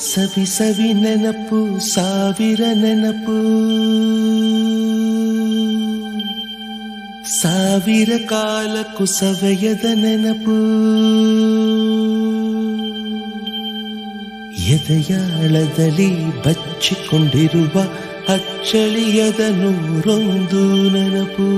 ಸವಿ ಸವಿ ನೆನಪು ಸಾವಿರ ನೆನಪು. ಸಾವಿರ ಕಾಲ ಸವೆಯದ ನೆನಪು. ಎದೆಯಾಳದಲ್ಲಿ ಬಚ್ಚಿಕೊಂಡಿರುವ ಅಚ್ಚಳಿಯದ ನೂರೊಂದು ನೆನಪು.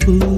ನೆನಪು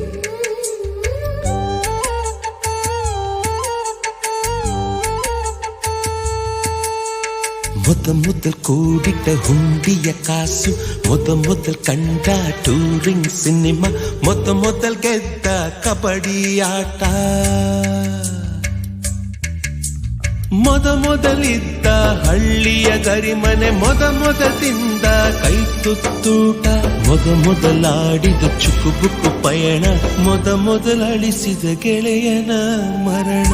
ಮೊದ ಮೊದಲ್ ಕೂಡಿಟ್ಟ ಹುಂಡಿಯ ಕಾಸು ಮೊದ ಮೊದಲ್ ಟೂರಿಂಗ್ ಸಿನಿಮಾ ಮೊದ ಗೆದ್ದ ಕಬಡ್ಡಿ ಆಟ ಮೊದ ಮೊದಲಿದ್ದ ಹಳ್ಳಿಯ ಗರಿಮನೆ ಮೊದ ಮೊದಲಿಂದ ಕೈ ತುತ್ತೂಟ ಮೊದ ಮೊದಲಾಡಿದ ಚುಕುಬುಕು ಪಯಣ ಮೊದ ಗೆಳೆಯನ ಮರಣ